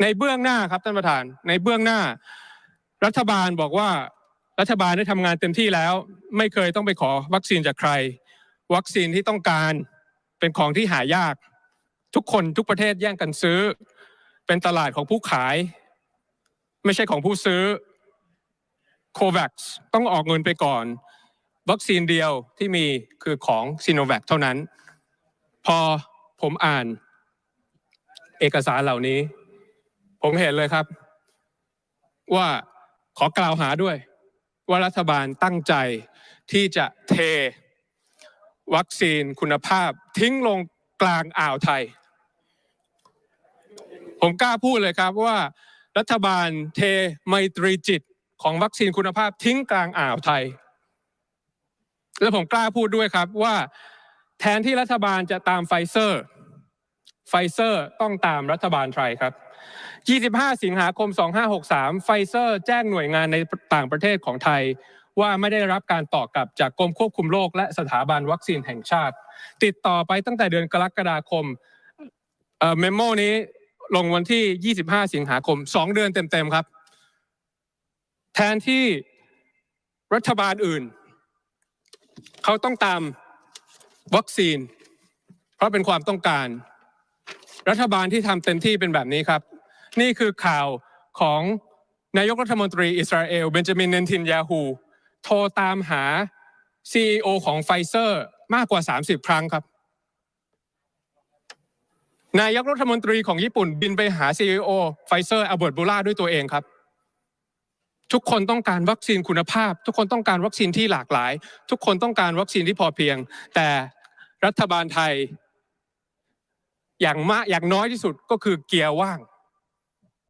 ในเบื้องหน้าครับท่านประธาน ในเบื้องหน้า รัฐบาลบอกว่ารัฐบาลได้ทำงานเต็มที่แล้ว ไม่เคยต้องไปขอวัคซีนจากใคร วัคซีนที่ต้องการเป็นของที่หายาก ทุกคนทุกประเทศแย่งกันซื้อ เป็นตลาดของผู้ขาย ไม่ใช่ของผู้ซื้อโควัคต้องออกเงินไปก่อน วัคซีนเดียวที่มีคือของซีโนแวคเท่านั้น พอผมอ่าน เอกสารเหล่านี้ ผมเห็นเลยครับ ว่าขอกล่าวหาด้วย ว่ารัฐบาลตั้งใจที่จะเท วัคซีนคุณภาพ ทิ้งลงกลางอ่าวไทย ผมกล้าพูดเลยครับว่ารัฐบาลเทไมตรีจิตของวัคซีนคุณภาพทิ้งกลางอ่าวไทย และผมกล้าพูดด้วยครับว่าแทนที่รัฐบาลจะตามไฟเซอร์ ไฟเซอร์ต้องตามรัฐบาลไทยครับ 25 สิงหาคม 2563 ไฟเซอร์แจ้งหน่วยงานในต่างประเทศของไทย ว่าไม่ได้รับการตอบกลับจากกรมควบคุมโรคและสถาบันวัคซีนแห่งชาติ ติดต่อไปตั้งแต่เดือนกรกฎาคมเอ่อเมมโมนี้ลงวันที่ 25 สิงหาคม 2 เดือนเต็ม ๆ ครับ แทนที่รัฐบาลอื่น เขาต้องตามวัคซีน เพราะเป็นความต้องการ รัฐบาลที่ทำเต็มที่เป็นแบบนี้ครับ นี่คือข่าวของนายกรัฐมนตรีอิสราเอลเบนจามินเนนทินยาฮูโทรตามหา CEO ของไฟเซอร์มากกว่า 30 ครั้งครับ นายกรัฐมนตรีของญี่ปุ่นบินไปหา CEO ไฟเซอร์อัลเบิร์ตบูล่าด้วยตัวเองครับ ทุกคนต้องการวัคซีนคุณภาพ ทุกคนต้องการวัคซีนที่หลากหลาย ทุกคนต้องการวัคซีนที่พอเพียง แต่รัฐบาลไทย อย่างมากอย่างน้อยที่สุดก็คือเกียร์ว่าง